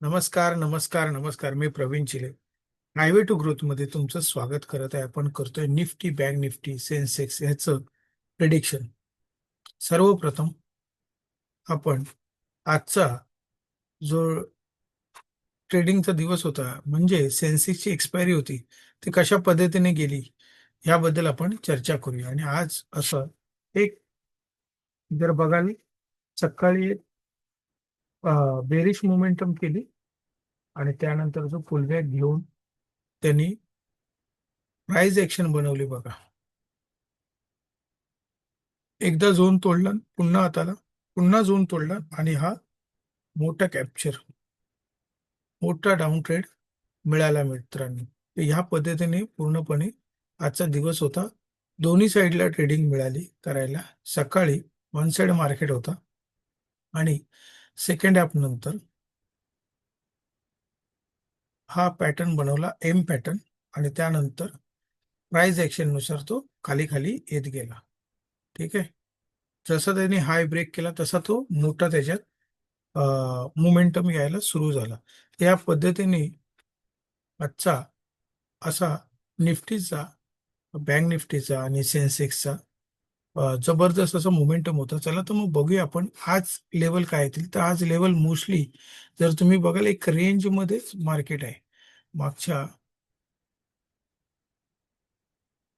नमस्कार नमस्कार नमस्कार. मी प्रवीण चिले. हायवे टू ग्रोथमध्ये तुमचं स्वागत करत आहे. आपण करतोय निफ्टी बँक निफ्टी सेन्सेक्स ह्याचं प्रिडिक्शन सर्वप्रथम आपण आजचा जो ट्रेडिंगचा दिवस होता म्हणजे सेन्सेक्सची एक्सपायरी होती ती कशा पद्धतीने गेली याबद्दल आपण चर्चा करूया. आणि आज असं एक जर बघाल सकाळी बेरिश मोमेंटम केली. आणि त्यानंतर जो फुलबॅक घेऊन त्यांनी प्राईज ऍक्शन बनवली बघा. एकदा झोन तोडला पुन्हा हाताला पुन्हा झोन तोडला आणि हा मोठा कॅप्चर मोठा डाऊन ट्रेड मिळाला मित्रांनी. तर ह्या पद्धतीने पूर्णपणे आजचा दिवस होता. दोन्ही साईडला ट्रेडिंग मिळाली करायला. सकाळी वन साइड मार्केट होता आणि सेकंड ॲप नंतर हा पॅटर्न बनवला एम पॅटर्न आणि त्यानंतर प्राईज ॲक्शननुसार तो खाली खाली येत गेला. ठीक आहे? जसा त्यांनी हाय ब्रेक केला तसा तो मोठा त्याच्यात मोमेंटम यायला सुरू झाला. या पद्धतीने आजचा असा निफ्टीचा बँक निफ्टीचा आणि सेन्सेक्सचा जबरदस्त असं मोमेंटम होतं. चला तर मग बघूया आपण आज लेवल काय येतील. तर आज लेवल मोस्टली जर तुम्ही बघाल एक रेंजमध्येच मार्केट आहे. मागच्या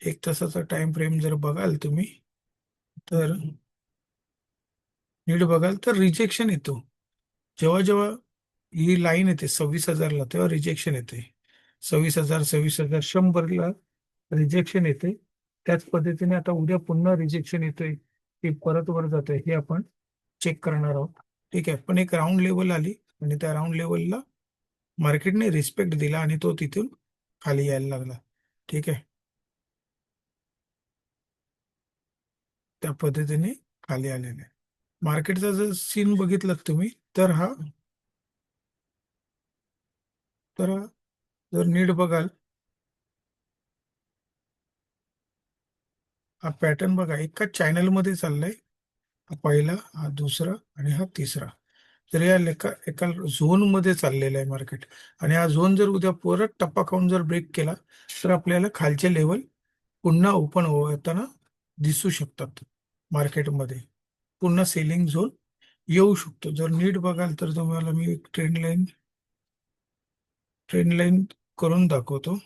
एक तासाचा टाइम फ्रेम जर बघाल तुम्ही तर नीट बघाल तर रिजेक्शन येतो. जेव्हा जेव्हा ही लाईन येते सव्वीस हजारला तेव्हा रिजेक्शन येते. सव्वीस हजार सव्वीस हजार शंभरला रिजेक्शन येते. त्याच पद्धतीने आता उद्या पुन्हा रिजेक्शन येतोय. ते परत वर जातोय. हे आपण चेक करणार आहोत. ठीक आहे. पण एक राऊंड लेवल आली आणि त्या राऊंड लेवलला मार्केटने रिस्पेक्ट दिला आणि तो तिथून खाली यायला लागला. ठीक आहे. त्या पद्धतीने खाली आलेला. आहे मार्केटचा जर सीन बघितलं तुम्ही तर हा तर जर नीट बघाल हा पॅटर्न बघा एका चॅनलमध्ये चाललाय. हा पहिला हा दुसरा आणि हा तिसरा. तर या लेखा एका झोनमध्ये चाललेला आहे मार्केट आणि हा झोन जर उद्या परत टप्पा खाऊन जर ब्रेक केला तर आपल्याला खालचे लेवल पुन्हा ओपन होताना दिसू शकतात मार्केटमध्ये पुन्हा सेलिंग झोन येऊ शकतो. जर नीट बघाल तर तुम्हाला मी एक ट्रेंड लाईन ट्रेंड लाईन करून दाखवतो.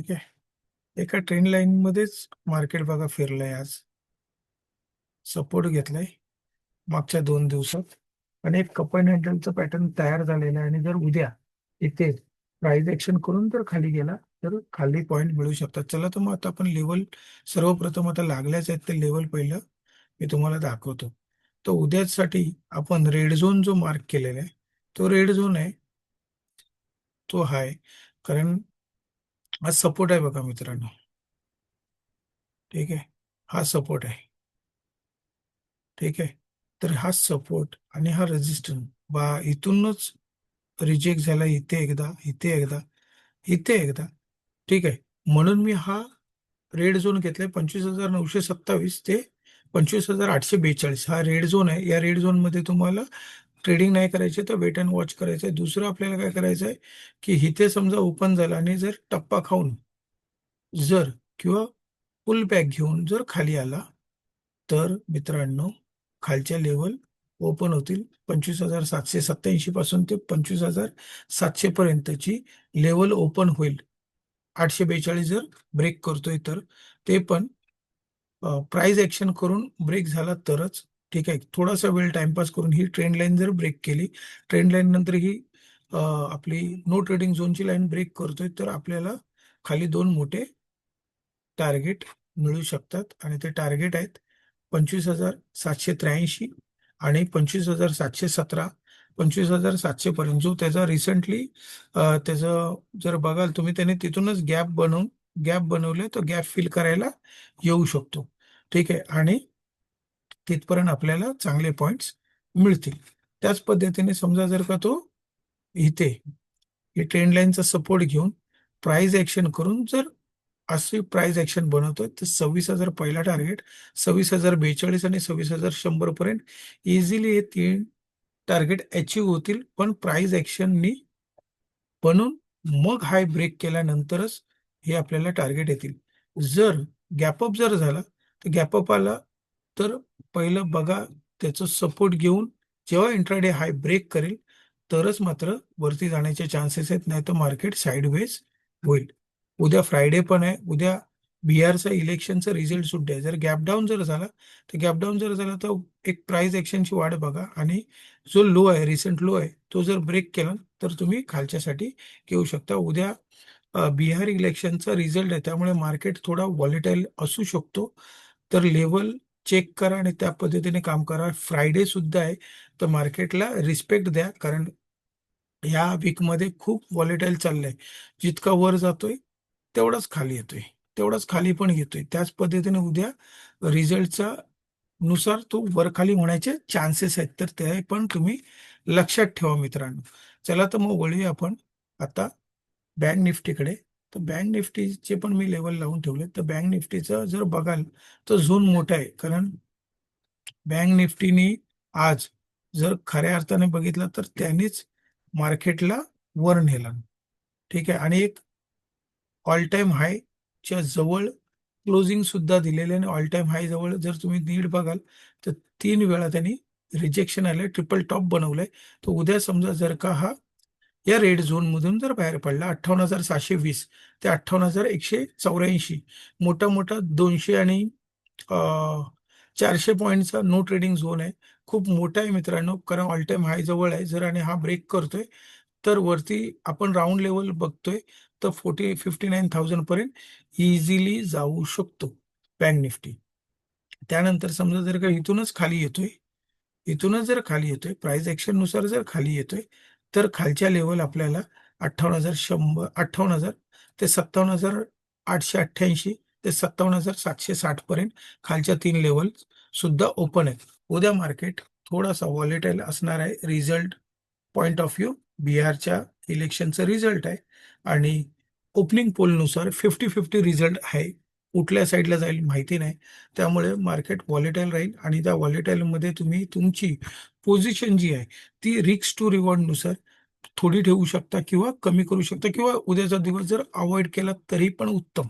ठीक आहे. एका ट्रेंड लाईन मध्येच मार्केट बघा फिरलंय आज. सपोर्ट घेतलाय. मागच्या दोन दिवसात. आणि एक कप हँडलचं पॅटर्न तयार झालेलं आहे. आणि जर उद्या इथे प्राइस ऍक्शन करून जर खाली गेला तर खाली पॉईंट मिळू शकतात. चला तर मग आता आपण लेवल सर्वप्रथम आता लागल्याच आहेत ते लेवल पहिलं मी तुम्हाला दाखवतो. तर उद्यासाठी आपण रेड झोन जो मार्क केलेला आहे तो रेड झोन आहे. तो हाय. कारण हा सपोर्ट आहे बघा मित्रांनो. ठीक आहे? हा सपोर्ट आहे. ठीक आहे? तर हा सपोर्ट आणि हा रेजिस्टन्स बा इथूनच रिजेक्ट झाला इथे एकदा इथे एकदा इथे एकदा. ठीक आहे? म्हणून मी हा रेड झोन घेतलाय पंचवीस हजार नऊशे सत्तावीस ते पंचवीस हजार आठशे बेचाळीस. हा रेड झोन आहे. या रेड झोनमध्ये तुम्हाला ट्रेडिंग नाही करायची तर वेट अँड वॉच करायचं आहे. दुसरं आपल्याला काय करायचं आहे की इथे समजा ओपन झाला आणि जर टप्पा खाऊन जर किंवा फुल बॅक घेऊन जर खाली आला तर मित्रांनो खालच्या लेवल ओपन होतील पंचवीस हजार सातशे सत्याऐंशी पासून ते पंचवीस हजार सातशे पर्यंतची लेवल ओपन होईल. आठशे बेचाळीस जर ब्रेक करतोय तर ते पण प्राइस ऍक्शन करून ब्रेक झाला तरच ठीक आहे. थोडासा वेळ टाइमपास करून ही ट्रेंड लाईन जर ब्रेक केली ट्रेंड लाईन नंतर ही आपली नो ट्रेडिंग झोनची लाईन ब्रेक करतोय तर आपल्याला खाली दोन मोठे टार्गेट मिळू शकतात. आणि ते टार्गेट आहेत पंचवीस हजार सातशे त्र्याऐंशी आणि पंचवीस हजार सातशे सतरा. पंचवीस हजार सातशे पर्यंत जो त्याचा रिसेंटली त्याचं जर बघाल तुम्ही त्याने तिथूनच गॅप बनवून गॅप बनवले तर गॅप फिल करायला येऊ शकतो. ठीक आहे. आणि तिथपर्यंत आपल्याला चांगले पॉइंट्स मिळतील. त्याच पद्धतीने समजा जर का तो इथे हे ट्रेंड लाईनचा सपोर्ट घेऊन प्राइस ऍक्शन करून जर अशी प्राइस ऍक्शन बनवतोय तर सव्वीस हजार पहिला टार्गेट सव्वीस हजार बेचाळीस आणि सव्वीस हजार शंभर पर्यंत इझिली हे तीन टार्गेट अचीव होतील. पण प्राइस ऍक्शननी बनून मग हाय ब्रेक केल्यानंतरच हे आपल्याला टार्गेट येतील. जर गॅपअप जर झाला तर गॅपअप आला तर पहिलं बघा त्याचं सपोर्ट घेऊन जेव्हा इंट्राडे हाय ब्रेक करेल तरच मात्र वरती जाण्याचे चान्सेस आहेत नाही तर मार्केट साईडवेज होईल. उद्या फ्रायडे पण आहे उद्या बिहारचा इलेक्शनचा रिझल्ट सुद्धा आहे. जर गॅप डाऊन जर झाला तर गॅप डाऊन जर झाला तर एक प्राइस ॲक्शनची वाढ बघा. आणि जो लो आहे रिसेंट लो आहे तो जर ब्रेक केला तर तुम्ही खालच्यासाठी घेऊ शकता. उद्या बिहार इलेक्शनचा रिझल्ट आहे त्यामुळे मार्केट थोडा वॉलेटाईल असू शकतो. तर लेवल चेक करा आणि त्या पद्धतीने काम करा. फ्रायडे सुद्धा आहे तर मार्केटला रिस्पेक्ट द्या कारण या वीकमध्ये खूप व्हॉलेटाईल चाललंय. जितका वर जातोय तेवढाच खाली येतोय. तेवढाच खाली पण घेतोय. त्याच पद्धतीने उद्या रिझल्टचा नुसार तो वर खाली होण्याचे चान्सेस आहेत. तर ते पण तुम्ही लक्षात ठेवा मित्रांनो. चला तर मग वळूया आपण आता बँक निफ्टीकडे तर बँक निफ्टीचे पण मी लेवल लावून ठेवले. तर बँक निफ्टीचं जर बघाल तर झोन मोठा आहे. कारण बँक निफ्टीनी आज जर खऱ्या अर्थाने बघितलं तर त्यांनीच मार्केटला वर नेला. ठीक आहे? आणि एक ऑल टाइम हायच्या जवळ क्लोजिंग सुद्धा दिलेले आणि ऑल टाइम हाय जवळ जर तुम्ही नीट बघाल तर तीन वेळा त्यांनी रिजेक्शन आलंय ट्रिपल टॉप बनवलंय. तर उद्या समजा जर का हा या रेड झोनमधून जर बाहेर पडला अठ्ठावन्न हजार सहाशे वीस ते अठ्ठावन्न हजार एकशे चौऱ्याऐंशी मोठा मोठा दोनशे आणि चारशे पॉईंटचा नो ट्रेडिंग झोन आहे. खूप मोठा आहे मित्रांनो कारण ऑल टाइम हाय जवळ आहे. जर आणि हा ब्रेक करतोय तर वरती आपण राऊंड लेवल बघतोय तर फोर्टी फिफ्टी नाईन थाउजंड पर्यंत इझिली जाऊ शकतो बँक निफ्टी. त्यानंतर समजा जर का इथूनच खाली येतोय इथूनच जर खाली येतोय प्राइस ऍक्शननुसार जर खाली येतोय तर खालच्या लेवल आपल्याला अठ्ठावन्न हजार शंभर अठ्ठावन्न हजार ते सत्तावन्न हजार आठशे अठ्ठ्याऐंशी ते सत्तावन्न हजार सातशे साठ पर्यंत खालच्या तीन लेवल सुद्धा ओपन आहेत. उद्या मार्केट थोडासा वॉलेटाईल असणार आहे. रिझल्ट पॉइंट ऑफ व्ह्यू बिहारच्या इलेक्शनचा रिझल्ट आहे. आणि ओपनिंग पोलनुसार फिफ्टी फिफ्टी रिझल्ट आहे. कुठल्या साईडला जाईल माहिती नाही. त्यामुळे मार्केट व्हॉलेटाईल राहील आणि त्या वॉलेटाईलमध्ये तुम्ही तुमची पोझिशन जी आहे ती रिक्स टू रिवॉर्डनुसार थोडी ठेवू शकता किंवा कमी करू शकता किंवा उद्याचा दिवस जर अवॉइड केला तरी पण उत्तम.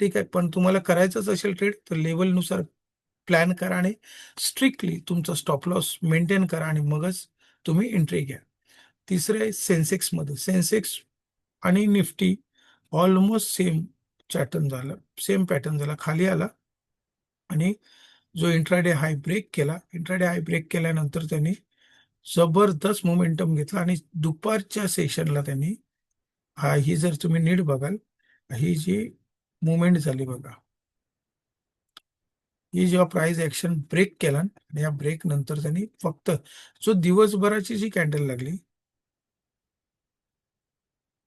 ठीक आहे पण तुम्हाला करायचंच असेल ट्रेड तर लेवलनुसार प्लॅन करा आणि स्ट्रिक्टली तुमचा स्टॉप लॉस मेंटेन करा आणि मगच तुम्ही एंट्री घ्या. तिसरे आहे सेन्सेक्समध्ये सेन्सेक्स आणि निफ्टी ऑलमोस्ट सेम पॅटर्न झालं सेम पॅटर्न झाला खाली आला आणि जो इंट्राडे हाय ब्रेक केला इंट्राडे हाय ब्रेक केल्यानंतर त्यांनी जबरदस्त मोमेंटम घेतला आणि दुपारच्या सेशनला त्यांनी हा ही जर तुम्ही नीट बघाल ही जी मुवमेंट झाली बघा. ही जेव्हा प्राइस ऍक्शन ब्रेक केला आणि या ब्रेक नंतर त्यांनी फक्त जो दिवसभराची जी कॅन्डल लागली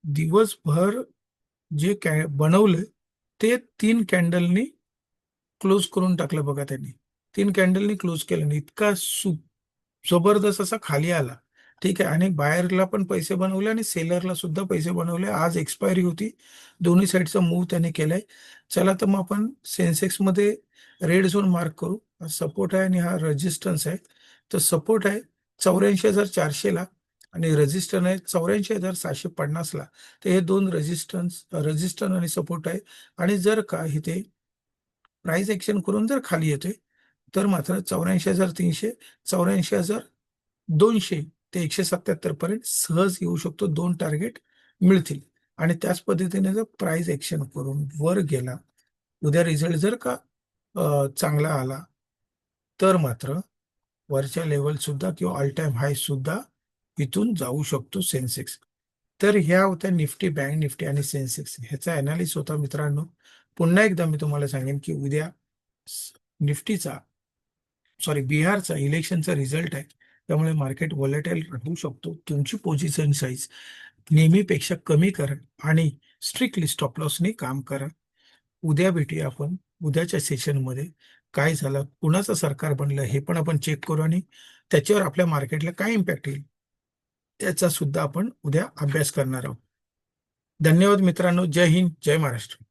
दिवसभर जे कॅ बनवलं ते तीन कॅन्डलनी क्लोज करून टाकलं बघा त्यांनी. तीन कॅन्डलनी क्लोज केलं इतका सु जबरदस्त असा खाली आला. ठीक आहे आणि बाहेरला पण पैसे बनवले आणि सेलरला सुद्धा पैसे बनवले. आज एक्सपायरी होती. दोन्ही साईडचा मूव त्याने केलाय. चला तर मग आपण सेन्सेक्समध्ये रेड झोन मार्क करू. सपोर्ट आहे आणि हा रेजिस्टन्स आहे. तर सपोर्ट आहे चौऱ्याऐंशी हजार चारशेला. आणि रेजिस्टन आहे. चौऱ्याऐंशी हजार सहाशे पन्नासला तर हे दोन रेजिस्टन्स रेजिस्टन आणि सपोर्ट आहे. आणि जर का इथे प्राइस ॲक्शन करून जर खाली येतोय तर मात्र चौऱ्याऐंशी हजार तीनशे चौऱ्याऐंशी हजार दोनशे ते एकशे सत्याहत्तर पर्यंत सहज येऊ शकतो. दोन टार्गेट मिळतील. आणि त्याच पद्धतीने जर प्राइस ॲक्शन करून वर गेला उद्या रिझल्ट जर का चांगला आला तर मात्र वरच्या लेवल सुद्धा किंवा ऑल टाइम हाय सुद्धा इथून जाऊ शकतो सेन्सेक्स. तर ह्या होत्या निफ्टी बँक निफ्टी आणि सेन्सेक्स. ह्याचा अनालिस होता मित्रांनो. पुन्हा एकदा मी तुम्हाला सांगेन की उद्या निफ्टीचा सॉरी बिहारचा इलेक्शनचा रिझल्ट आहे. त्यामुळे मार्केट वॉलेटाईल राहू शकतो. तुमची पोझिशन साईज नेहमीपेक्षा कमी करा आणि स्ट्रिक्टली स्टॉप लॉसने काम करा. उद्या भेटूया आपण. उद्याच्या सेशनमध्ये काय झालं कुणाचं सरकार बनलं हे पण आपण चेक करू आणि त्याच्यावर आपल्या मार्केटला काय इम्पॅक्ट येईल? त्याचा सुद्धा आपण उद्या अभ्यास करणार आहोत. धन्यवाद मित्रांनो. जय हिंद. जय महाराष्ट्र.